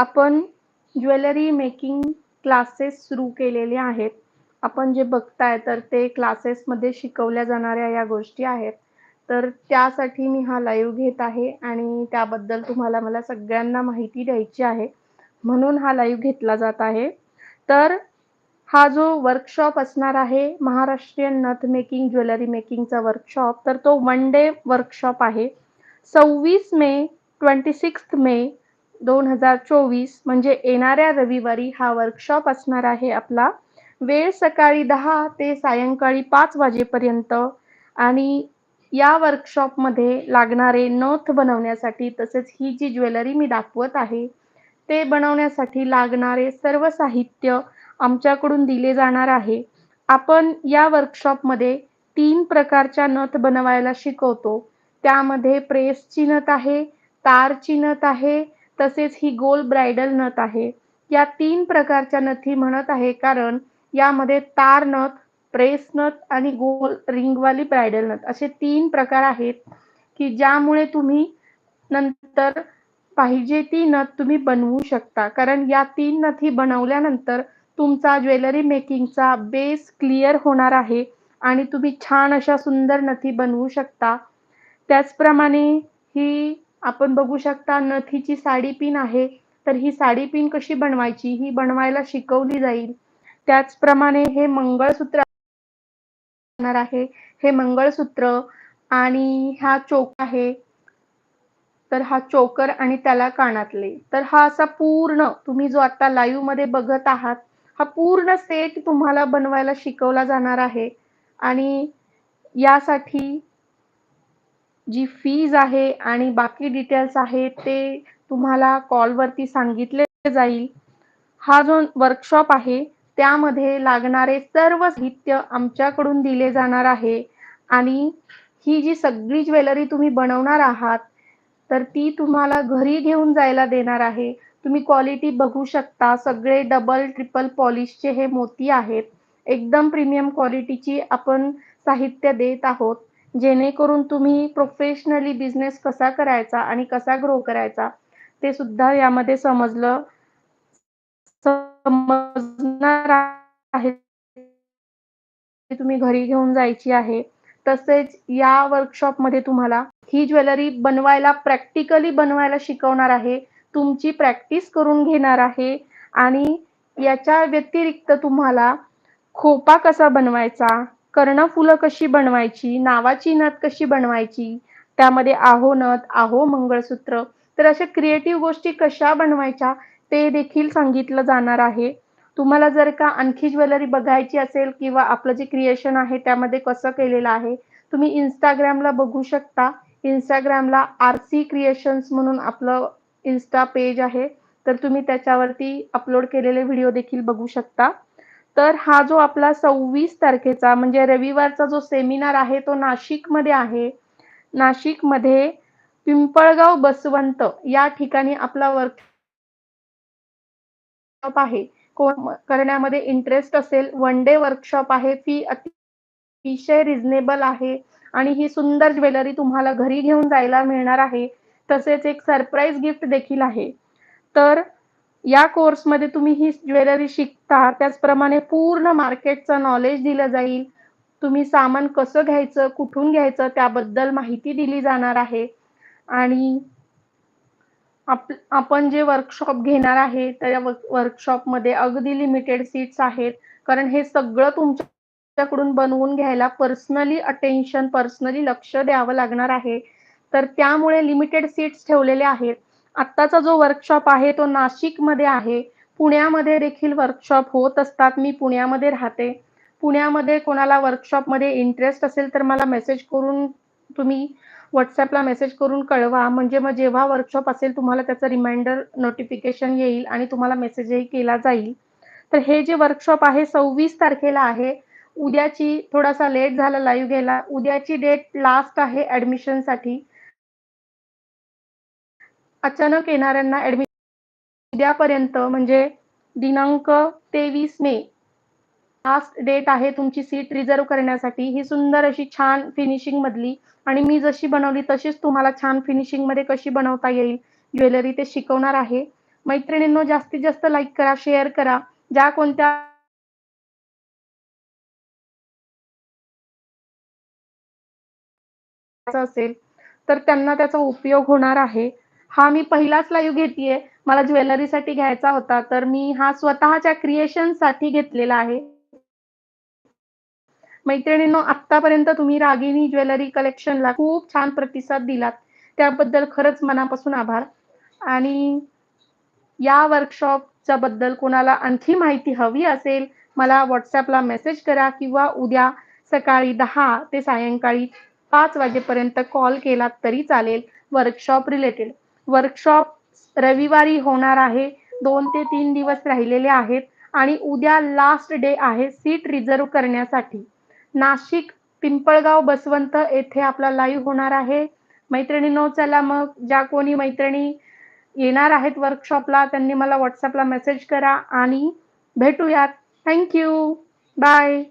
आपण jewellery making classes सुरू केलेले आहेत. आपण जे बघताय तर ते क्लासेसमध्ये शिकवल्या जाणाऱ्या या गोष्टी आहेत. तर त्यासाठी मी हा लाईव्ह घेत आहे आणि त्याबद्दल तुम्हाला मला सगळ्यांना माहिती द्यायची आहे. म्हणून हा लाईव्ह घेतला जात आहे. तर हा जो वर्कशॉप असणार आहे महाराष्ट्रीयन नथ मेकिंग, ज्वेलरी मेकिंगचा वर्कशॉप तर तो वन डे वर्कशॉप आहे. 26 मे, 26th मे 2024 म्हणजे येणाऱ्या रविवारी हा वर्कशॉप असणार आहे आपला. वेळ सकाळी दहा ते सायंकाळी पाच वाजेपर्यंत आणि या वर्कशॉपमध्ये लागणारे नथ बनवण्यासाठी तसेच ही जी ज्वेलरी मी दाखवत आहे, ते बनवण्यासाठी लागणारे सर्व साहित्य आमच्याकडून दिले जाणार आहे. आपण या वर्कशॉपमध्ये तीन प्रकारच्या नथ बनवायला शिकवतो. त्यामध्ये प्रेसची नथ आहे, तारची नथ आहे, तसेच ही गोल ब्राइडल नथ आहे. या तीन प्रकारच्या नथी म्हणत आहे कारण यामध्ये तार नथ, प्रेस नथ आणि गोल रिंगवाली ब्राइडल नथ असे तीन प्रकार आहेत, की ज्यामुळे तुम्ही नंतर पाहिजे ती नथ तुम्ही बनवू शकता. कारण या तीन नथी बनवल्यानंतर तुमचा ज्वेलरी मेकिंगचा बेस क्लिअर होणार आहे आणि तुम्ही छान अशा सुंदर नथी बनवू शकता. त्याचप्रमाणे ही आपण बघू शकता नथीची साडी पिन आहे. तर ही साडी पिन कशी बनवायची ही बनवायला शिकवली जाईल. त्याचप्रमाणे हे मंगळसूत्र आहे. हे मंगळसूत्र आणि हा चोक आहे. तर हा चोकर आणि त्याला कानातले. तर हा असा पूर्ण तुम्ही जो आता लाईव्हमध्ये बघत आहात, हा पूर्ण सेट तुम्हाला बनवायला शिकवला जाणार आहे आणि यासाठी जी फीज आहे आणि बाकी डिटेल्स आहेत ते तुम्हाला कॉलवरती सांगितले जाईल. हा जो वर्कशॉप आहे त्यामध्ये लागणारे सर्व साहित्य आमच्याकडून दिले जाणार आहे आणि ही जी सगळी ज्वेलरी तुम्ही बनवणार आहात, तर ती तुम्हाला घरी घेऊन जायला देणार आहे. तुम्ही क्वालिटी बघू शकता. सगळे डबल, ट्रिपल पॉलिशचे हे मोती आहेत. एकदम प्रीमियम क्वालिटीची आपण साहित्य देत आहोत. जेणेकरून तुम्ही प्रोफेशनली बिझनेस कसा करायचा आणि कसा ग्रो करायचा ते सुद्धा यामध्ये समजलं समजणार आहे. तुम्ही घरी घेऊन जायची आहे. तसेच या वर्कशॉपमध्ये तुम्हाला ही ज्वेलरी बनवायला प्रॅक्टिकली बनवायला शिकवणार आहे. तुमची प्रॅक्टिस करून घेणार आहे आणि याच्या व्यतिरिक्त तुम्हाला खोपा कसा बनवायचा, कर्णफुलं कशी बनवायची, नावाची नथ कशी बनवायची, त्यामध्ये आहो नथ, आहो मंगळसूत्र तर अशा क्रिएटिव्ह गोष्टी कशा बनवायच्या ते देखील सांगितलं जाणार आहे. तुम्हाला जर का आणखी ज्वेलरी बघायची असेल किंवा आपलं जे क्रिएशन आहे त्यामध्ये कसं केलेलं आहे, तुम्ही इंस्टाग्रामला बघू शकता. Instagramला आरसी क्रिएशन्स म्हणून आपलं इन्स्टा पेज आहे. तर तुम्ही त्याच्यावरती अपलोड केलेले व्हिडिओ देखील बघू शकता. तर हा जो आपला 26 तारखेचा म्हणजे रविवारचा जो सेमिनार आहे तो नाशिकमध्ये आहे. नाशिकमध्ये पिंपळगाव बसवंत या ठिकाणी आपला वर्कशॉप आहे. कोण करण्यामध्ये इंटरेस्ट असेल, वन डे वर्कशॉप आहे. फी अतिशय रिझनेबल आहे आणि ही सुंदर ज्वेलरी तुम्हाला घरी घेऊन जायला मिळणार आहे. तसेच एक सरप्राईज गिफ्ट देखील आहे. तर या कोर्समध्ये तुम्ही ही ज्वेलरी शिकता. त्याचप्रमाणे पूर्ण मार्केटचं नॉलेज दिलं जाईल. तुम्ही सामान कसं घ्यायचं, कुठून घ्यायचं त्याबद्दल माहिती दिली जाणार आहे आणि आप आपण जे वर्कशॉप घेणार आहे त्या वर्कशॉपमध्ये अगदी लिमिटेड सीट्स आहेत. कारण हे सगळं तुमच्याकडून बनवून घ्यायला पर्सनली अटेन्शन, पर्सनली लक्ष द्यावं लागणार आहे. तर त्यामुळे लिमिटेड सीट्स ठेवलेल्या आहेत. आत्ताचा जो वर्कशॉप आहे तो नाशिकमध्ये आहे. पुण्यामध्ये देखील वर्कशॉप होत असतात. मी पुण्यामध्ये राहते. पुण्यामध्ये कोणाला वर्कशॉपमध्ये इंटरेस्ट असेल तर मला मेसेज करून तुम्ही व्हॉट्सअपला मेसेज करून कळवा. म्हणजे मग जेव्हा वर्कशॉप असेल तुम्हाला त्याचं रिमाइंडर नोटिफिकेशन येईल आणि तुम्हाला मेसेजही केला जाईल. तर हे जे वर्कशॉप आहे 26 तारखेला आहे. उद्याची थोडासा लेट झाला लाईव्ह घ्यायला. उद्याची डेट लास्ट आहे ॲडमिशनसाठी. अचानक येणाऱ्यांना ॲडमिशन उद्यापर्यंत म्हणजे दिनांक 23 मे लास्ट डेट आहे तुमची सीट रिझर्व्ह करण्यासाठी. ही सुंदर अशी छान फिनिशिंग मधली आणि मी जशी बनवली तशीच तुम्हाला छान फिनिशिंगमध्ये कशी बनवता येईल ज्वेलरी ते शिकवणार आहे. मैत्रिणींनो जास्तीत जास्त लाईक करा, शेअर करा. ज्या कोणत्या असेल, तर त्यांना त्याचा उपयोग होणार आहे. हा मी पहिलाच लाईव्ह घेतेय मला ज्वेलरीसाठी घ्यायचा होता, तर मी हा स्वतःच्या क्रिएशनसाठी घेतलेला आहे. मैत्रिणींनो, आतापर्यंत तुम्ही रागिनी ज्वेलरी कलेक्शनला खूप छान प्रतिसाद दिलात. त्याबद्दल खरंच मनापासून आभार. आणि या वर्कशॉपच्या बद्दल कोणाला आणखी माहिती हवी असेल, मला व्हॉट्सअपला मेसेज करा किंवा उद्या सकाळी दहा ते सायंकाळी पाच वाजेपर्यंत कॉल केला तरी चालेल, वर्कशॉप रिलेटेड. वर्कशॉप रविवारी होणार आहे. दोन ते तीन दिवस राहिलेले आहेत आणि उद्या लास्ट डे आहे सीट रिझर्व करण्यासाठी. नाशिक, पिंपळगाव, बसवंत येथे आपला लाईव्ह होणार आहे. मैत्रिणींनो, चला मग ज्या कोणी मैत्रिणी येणार आहेत वर्कशॉपला, त्यांनी मला व्हॉट्सअपला मेसेज करा आणि भेटूयात. Thank you bye.